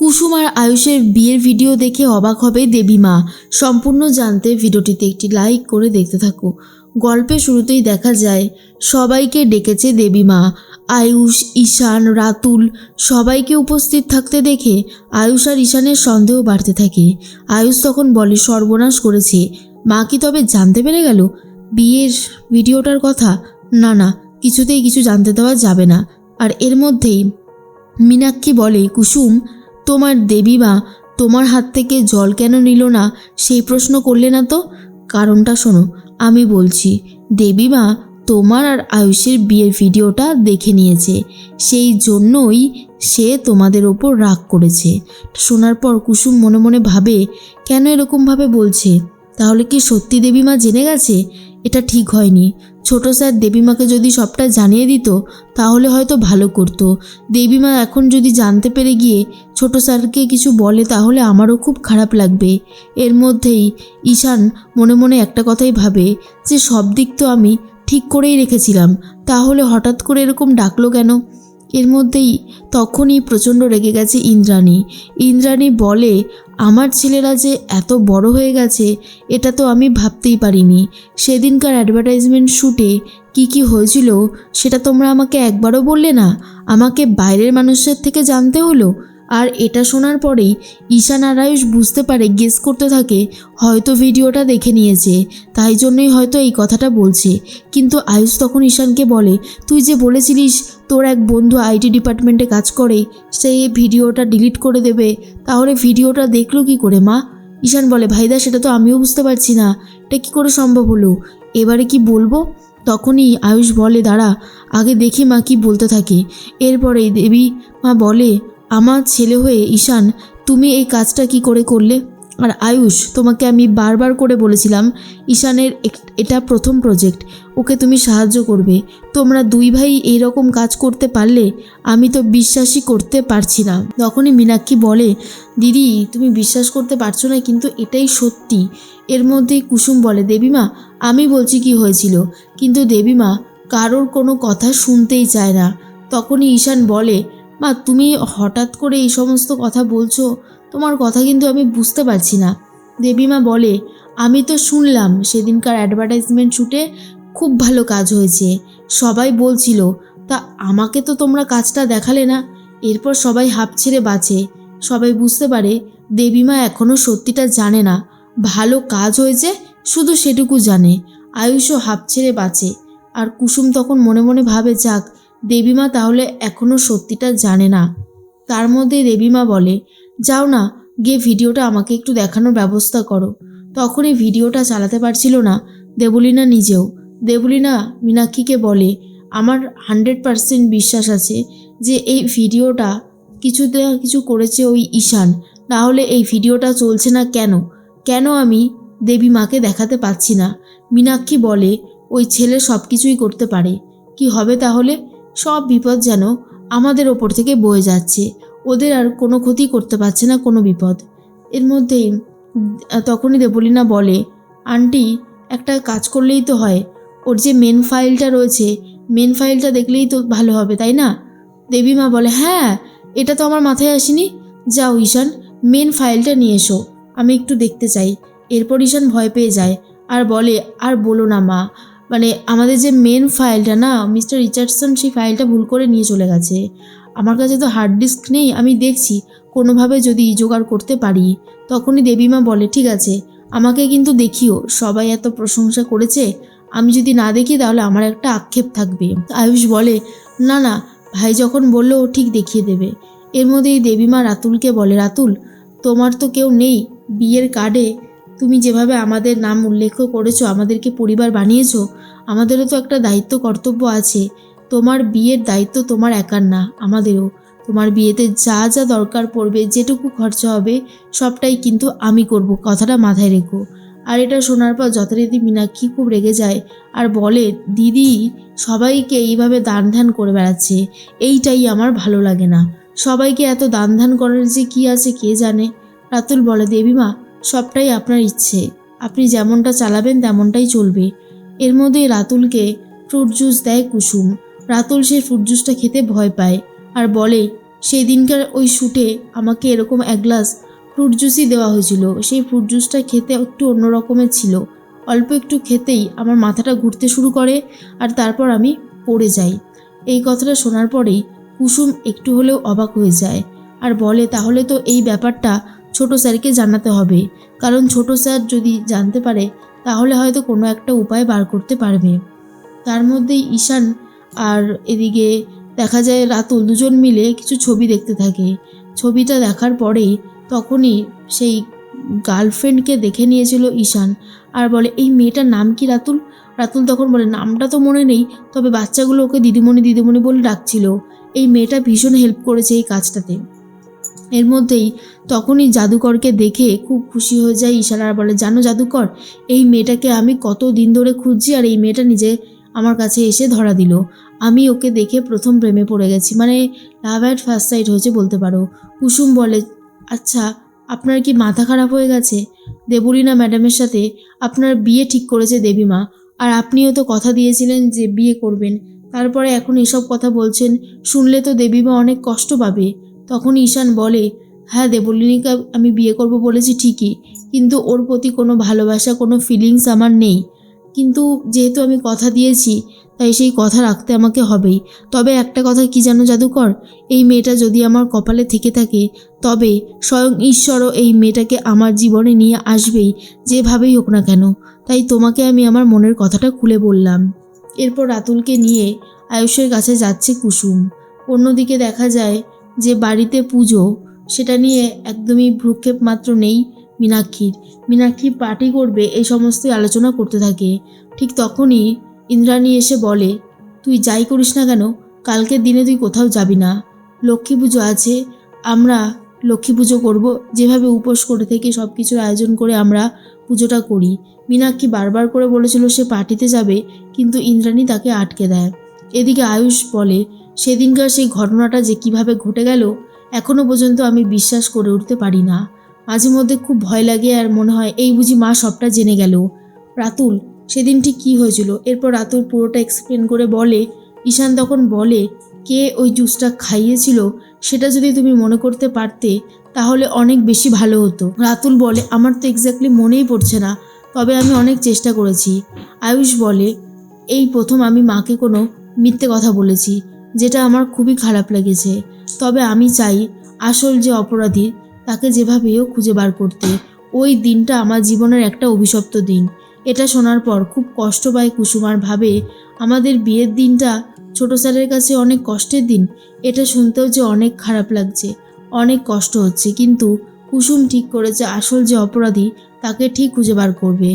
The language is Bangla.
কুসুম আর আয়ুষের বিয়ের ভিডিও দেখে অবাক হবে দেবীমা সম্পূর্ণ জানতে ভিডিওটিতে একটি লাইক করে দেখতে থাকো। গল্পের শুরুতেই দেখা যায়, সবাইকে ডেকেছে দেবীমা আয়ুষ, ঈশান, রাতুল সবাইকে উপস্থিত থাকতে দেখে আয়ুষ আর ঈশানের সন্দেহ বাড়তে থাকে। আয়ুষ তখন বলে, সর্বনাশ করেছে। মা কি তবে জানতে পেরে গেল? বিয়ের ভিডিওটার কথা? না না, কিছুতেই কিছু জানতে দেওয়া যাবে না। আর এর মধ্যেই মীনাক্ষী বলে, কুসুম তোমার দেবীমা তোমার হাত থেকে জল কেন নিল না? সেই প্রশ্ন করলে না তো? কারণটা শোনো, আমি বলছি দেবীমা তোমার আর আয়ুষের বিয়ের ভিডিওটা দেখে নিয়েছে। সেই জন্যই সে তোমাদের ওপর রাগ করেছে। শোনার পর কুসুম মনে মনে ভাবে, কেন এরকমভাবে বলছে? তাহলে কি সত্যি দেবী মা জেনে গেছে? এটা ঠিক হয়নি। ছোট স্যার দেবীমাকে যদি সবটা জানিয়ে দিত, তাহলে হয়তো ভালো করতো। দেবীমা এখন যদি জানতে পেরে গিয়ে ছোট স্যারকে কিছু বলে, তাহলে আমারও খুব খারাপ লাগবে। এর মধ্যেই ঈশান মনে মনে একটা কথাই ভাবে, যে সব দিক তো আমি ঠিক করেই রেখেছিলাম, তাহলে হঠাৎ করে এরকম ডাকলো কেন? এর মধ্যেই তখনই প্রচণ্ড রেগে গেছে ইন্দ্রাণী। ইন্দ্রাণী বলে আমার ছেলেরা যে এত বড় হয়ে গেছে, এটা তো আমি ভাবতেই পারিনি। সেদিনকার অ্যাডভার্টাইজমেন্ট শ্যুটে কি কি হয়েছিল, সেটা তোমরা আমাকে একবারও বললে না? আমাকে বাইরের মানুষের থেকে জানতে হলো? আর এটা শোনার পরেই ঈশান আর আয়ুষ বুঝতে পারে গেস করতে থাকে, হয়তো ভিডিওটা দেখে নিয়েছে, তাই জন্যই হয়তো এই কথাটা বলছে। কিন্তু আয়ুষ তখন ঈশানকে বলে, তুই যে বলেছিলিস তোর এক বন্ধু আইটি ডিপার্টমেন্টে কাজ করে, সে ভিডিওটা ডিলিট করে দেবে, তাহলে ভিডিওটা দেখল কি করে, মা? ঈশান বলে ভাইদা সেটা তো আমিও বুঝতে পারছি না, এটা কী করে সম্ভব হলো? এবারে কি বলব? তখনই আয়ুষ বলে, দাঁড়া, আগে দেখি মা কি বলতে থাকে। এরপরে দেবী মা বলে আমার ছেলে হয়ে ঈশান, তুমি এই কাজটা কি করে করলে? আর আয়ুষ, তোমাকে আমি বারবার করে বলেছিলাম, ঈশানের এটা প্রথম প্রজেক্ট ওকে তুমি সাহায্য করবে। তোমরা দুই ভাই এই রকম কাজ করতে পারলে, আমি তো বিশ্বাসই করতে পারছি না। তখনই মীনাক্ষী বলে, দিদি, তুমি বিশ্বাস করতে পারছ না, কিন্তু এটাই সত্যি। এর মধ্যেই কুসুম বলে, দেবীমা, আমি বলছি কি হয়েছিল, কিন্তু দেবীমা কারোর কোনো কথা শুনতেই চায় না। তখনই ঈশান বলে মা, তুমি হঠাৎ করে এই সমস্ত কথা বলছো, তোমার কথা কিন্তু আমি বুঝতে পারছি না। দেবীমা বলে, আমি তো শুনলাম সেদিনকার অ্যাডভার্টাইজমেন্ট শ্যুটে খুব ভালো কাজ হয়েছে। সবাই বলছিল, তা আমাকে তো তোমরা কাজটা দেখালে না? এরপর সবাই হাঁপ ছেড়ে বাঁচে। সবাই বুঝতে পারে দেবীমা এখনও সত্যিটা জানে না। ভালো কাজ হয়েছে, শুধু সেটুকু জানে। আয়ুষও হাঁপ ছেড়ে বাঁচে। আর কুসুম তখন মনে মনে ভাবে, যাক দেবীমা তাহলে এখনও সত্যিটা জানে না। তার মধ্যে দেবীমা বলে, যাও না, গিয়ে ভিডিওটা আমাকে একটু দেখানোর ব্যবস্থা করো। তখনই ভিডিওটা চালাতে পারছিল না দেবলীনা নিজেও। দেবলীনা মীনাক্ষীকে বলে, আমার হান্ড্রেড পারসেন্ট বিশ্বাস আছে যে এই ভিডিওটা কিছুতে কিছু করেছে ওই ঈশান। না হলে এই ভিডিওটা চলছে না কেন? কেন আমি দেবী মাকে দেখাতে পাচ্ছি না? মীনাক্ষী বলে, ওই ছেলে সব কিছুই করতে পারে। কি হবে তাহলে? সব বিপদ যেন আমাদের ওপর থেকে বয়ে যাচ্ছে। ওদের আর কোনো ক্ষতি করতে পারছে না কোনো বিপদ। এর মধ্যেই তখনই দেবলীনা বলে, আন্টি, একটা কাজ করলেই তো হয়। ওর যে মেন ফাইলটা রয়েছে মেন ফাইলটা দেখলেই তো ভালো হবে, তাই না? দেবীমা বলে হ্যাঁ এটা তো আমার মাথায় আসেনি। যাও ঈশান মেন ফাইলটা নিয়ে এসো। আমি একটু দেখতে চাই। এরপর ঈশান ভয় পেয়ে যায়। আর বলে, আর বলো না মা মানে আমাদের যে মেন ফাইলটা না মিস্টার রিচার্ডসন সেই ফাইলটা ভুল করে নিয়ে চলে গেছে। আমার কাছে তো হার্ড ডিস্ক নেই, আমি দেখছি, কোনোভাবে যদি জোগাড় করতে পারি, তখনই দেবীমা বলে, ঠিক আছে, আমাকে কিন্তু দেখিও, সবাই এত প্রশংসা করেছে, আমি যদি না দেখি তাহলে আমার একটা আক্ষেপ থাকবে। আয়ুষ বলে, না না, ভাই যখন বলল, ও ঠিক দেখিয়ে দেবে। এর মধ্যেই দেবীমা রাতুলকে বলে, রাতুল, তোমার তো কেউ নেই, বিয়ের কার্ডে তুমি যেভাবে আমাদের নাম উল্লেখ করেছ, আমাদেরকে পরিবার বানিয়েছো আমাদেরও তো একটা দায়িত্ব কর্তব্য আছে। তোমার বিয়ের দায়িত্ব তোমার একার না, আমাদেরও। তোমার বিয়েতে যা যা দরকার পড়বে, যেটুকু খরচা হবে, সবটাই কিন্তু আমি করব, কথাটা মাথায় রেখো। আর এটা শোনার পর যথারীতি মীনাক্ষী খুব রেগে যায় আর বলে, দিদি, সবাইকে এইভাবে দান ধ্যান করে বেড়াচ্ছে। এইটাই আমার ভালো লাগে না। সবাইকে এত দান ধ্যান করার যে কি আছে কে জানে? রাতুল বলে, দেবীমা, সবটাই আপনার ইচ্ছে। আপনি যেমনটা চালাবেন তেমনটাই চলবে। এর মধ্যেই রাতুলকে ফ্রুট জুস দেয় কুসুম। রাতুল সেই ফ্রুট জুসটা খেতে ভয় পায় আর বলে সেই দিনকার ওই শ্যুটে আমাকে এরকম এক গ্লাস ফ্রুট জুসই দেওয়া হয়েছিল। সেই ফ্রুট জুসটা খেতে একটু অন্য রকমের ছিল। অল্প একটু খেতেই আমার মাথাটা ঘুরতে শুরু করে আর তারপর আমি পড়ে যাই। এই কথাটা শোনার পরেই কুসুম একটু হলেও অবাক হয়ে যায় আর বলে, তাহলে তো এই ব্যাপারটা ছোট স্যারকে জানাতে হবে। কারণ ছোট স্যার যদি জানতে পারে তাহলে হয়তো কোনো একটা উপায় বার করতে পারবে। তার মধ্যে ঈশান আর এদিকে দেখা যায় রাতুল দুজন মিলে কিছু ছবি দেখতে থাকে। ছবিটা দেখার পরেই তখনই সেই গার্লফ্রেন্ডকে দেখে নিয়েছিল ঈশান আর বলে, এই মেয়েটার নাম কি রাতুল? রাতুল তখন বলে, নামটা তো মনে নেই, তবে বাচ্চাগুলো ওকে দিদিমণি দিদিমণি বলে ডাকছিল। এই মেয়েটা ভীষণ হেল্প করেছে এই কাজটাতে। এর মধ্যেই তখনই জাদুকরকে দেখে খুব খুশি হয়ে যায় ঈশান আর বলে, জানো জাদুকর, এই মেয়েটাকে আমি কত দিন ধরে খুঁজছি আর এই মেয়েটা নিজে আমার কাছে এসে ধরা দিল। আমি ওকে দেখে প্রথম প্রেমে পড়ে গেছি। মানে লাভ অ্যাট ফার্স্ট সাইট হয়েছে বলতে পারো। কুসুম বলে আচ্ছা আপনার কি মাথা খারাপ হয়ে গেছে? দেবলীনা ম্যাডামের সাথে আপনার বিয়ে ঠিক করেছে দেবীমা, আর আপনিও তো কথা দিয়েছিলেন যে বিয়ে করবেন। তারপরে এখন এসব কথা বলছেন, শুনলে তো দেবীমা অনেক কষ্ট পাবে। তখন ঈশান বলে হ্যাঁ দেবলিনীকে আমি বিয়ে করব বলেছি ঠিকই, কিন্তু ওর প্রতি কোনো ভালোবাসা, কোনো ফিলিংস আমার নেই। কিন্তু যেহেতু আমি কথা দিয়েছি, তাই সেই কথা রাখতে আমাকে হবেই। তবে একটা কথা কি জানো জাদুকর? এই মেয়েটা যদি আমার কপালে থেকে থাকে, তবে স্বয়ং ঈশ্বরও এই মেয়েটাকে আমার জীবনে নিয়ে আসবেই, যেভাবেই হোক না কেন। তাই তোমাকে আমি আমার মনের কথাটা খুলে বললাম। এরপর রাতুলকে নিয়ে আয়ুষের কাছে যাচ্ছে কুসুম। অন্যদিকে দেখা যায় যে বাড়িতে পুজো, সেটা নিয়ে একদমই ভ্রুক্ষেপ মাত্র নেই মীনাক্ষীর। মীনাক্ষী পার্টি করবে এই সমস্তই আলোচনা করতে থাকে। ঠিক তখনই ইন্দ্রাণী এসে বলে, তুই যাই করিস না কেন? কালকের দিনে তুই কোথাও যাবি না। লক্ষ্মী পুজো আছে, আমরা লক্ষ্মী পুজো করব। যেভাবে উপোস করে থেকে সব কিছুর আয়োজন করে আমরা পুজোটা করি। মীনাক্ষী বারবার করে বলেছিল সে পার্টিতে যাবে, কিন্তু ইন্দ্রাণী তাকে আটকে দেয়। এদিকে আয়ুষ বলে সেদিনকার সেই ঘটনাটা যে কীভাবে ঘটে গেল এখনও পর্যন্ত আমি বিশ্বাস করে উঠতে পারি না। মাঝে মধ্যে খুব ভয় লাগে আর মনে হয়, এই বুঝি মা সবটা জেনে গেল। রাতুল, সেদিন ঠিক কী হয়েছিল? এরপর রাতুল পুরোটা এক্সপ্লেন করে বলে, ঈশান তখন বলে, কে ওই জুসটা খাইয়েছিল? সেটা যদি তুমি মনে করতে পারতে, তাহলে অনেক বেশি ভালো হতো। রাতুল বলে, আমার তো এক্স্যাক্টলি মনেই পড়ছে না, তবে আমি অনেক চেষ্টা করেছি। আয়ুষ বলে, এই প্রথম আমি মাকে কোনো মিথ্যে কথা বলেছি। যেটা আমার খুবই খারাপ লেগেছে। তবে আমি চাই আসল যে অপরাধী, তাকে যেভাবেও খুঁজে বার করতে। ওই দিনটা আমার জীবনের একটা অভিশপ্ত দিন। এটা শোনার পর খুব কষ্ট পায় কুসুমার ভাবে, আমাদের বিয়ের দিনটা ছোট স্যারের কাছে অনেক কষ্টের দিন। এটা শুনতেও যে অনেক খারাপ লাগছে। অনেক কষ্ট হচ্ছে। কিন্তু কুসুম ঠিক করেছে আসল যে অপরাধী, তাকে ঠিক খুঁজে বার করবে।